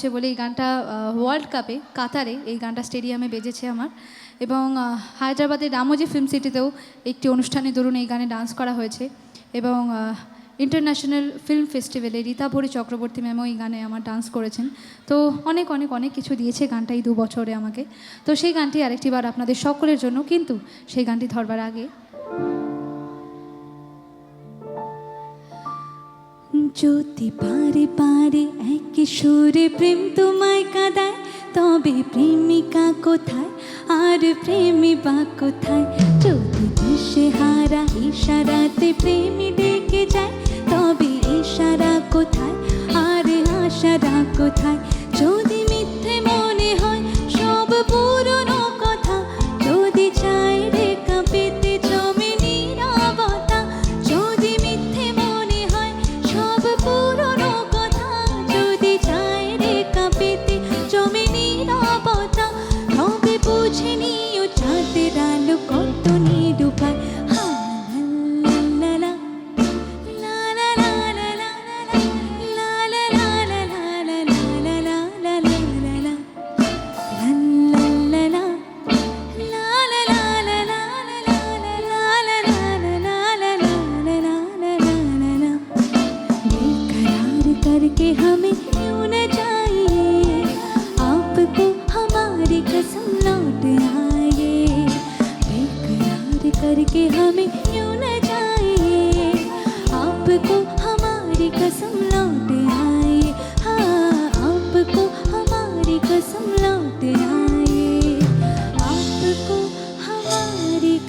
মঞ্চে বলে এই গানটা ওয়ার্ল্ড কাপে কাতারে এই গানটা স্টেডিয়ামে বেজেছে আমার। এবং হায়দ্রাবাদের রামোজি ফিল্ম সিটিতেও একটি অনুষ্ঠানে ধরুন এই গানে ডান্স করা হয়েছে। এবং ইন্টারন্যাশনাল ফিল্ম ফেস্টিভ্যালে রীতা ভরি চক্রবর্তী ম্যামও এই গানে আমার ডান্স করেছেন। তো অনেক অনেক অনেক কিছু দিয়েছে গানটা এই দু বছরে আমাকে। তো সেই গানটি আরেকটিবার আপনাদের সকলের জন্য, কিন্তু সেই গানটি ধরবার আগে যদি পারে পারে এক সুরে প্রেম তোমায় কাঁদায়, তবে প্রেমিকা কোথায়? আর প্রেমী বা কোথায়? যদি দিশে হারা ইশারাতে প্রেমী ডেকে যায়, তবে ইশারা কোথায়? আর আশারা কোথায়? যদি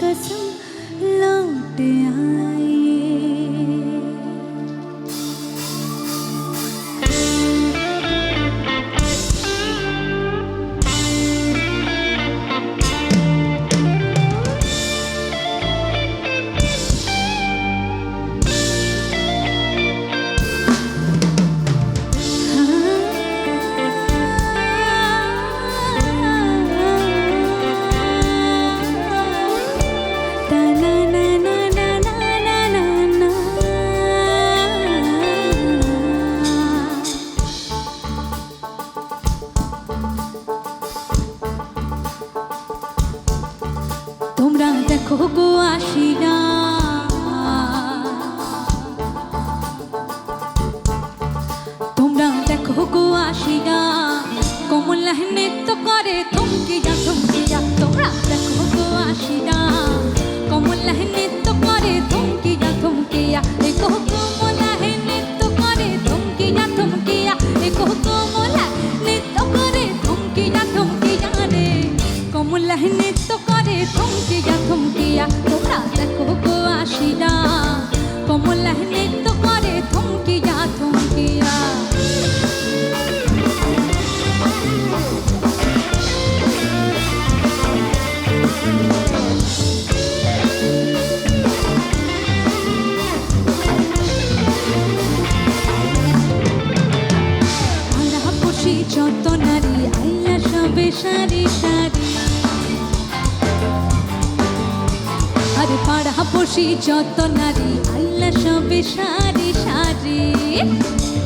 कसम খোকো আসি না তোমরা দেখো গো আসি না কমল নৃত্য করে থমকি যা থমকি যা তোমরা দেখো গো আসি না কমল নৃত্য করে থমকি যা থমকি যা এ নৃত্য করে থমকি যা থমকি যা এ করে থমকি যা থমকি রে। কমল নৃত্য করে থমকিয়া থমকিয়া, তোমরা দেখো গো আসিনা কমলা নৃত্য করে থমকিয়া থমকিয়া। যত নারী আইয়া সবে সারি সারি। আরে পাড়া বসি যত নারী, আল্লাহ সবে সারি সারি।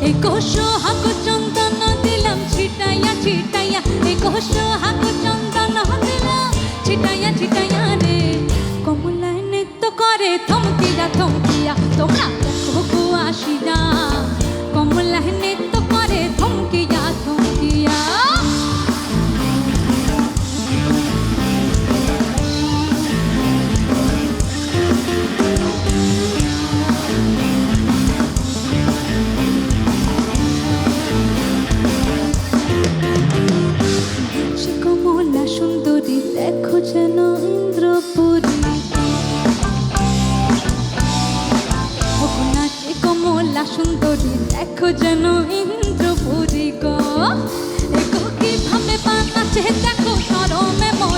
এই কোষ হাকু চন্দন দিলাম, ছিটাইয়া ছিটাইয়া এই কোষ হাকু চন্দন নাচে কমলা সুন্দরী দেখো যেন ইন্দ্রপুরী গো। কি ভাবে বানাচ্ছে দেখো সরমে মরিয়া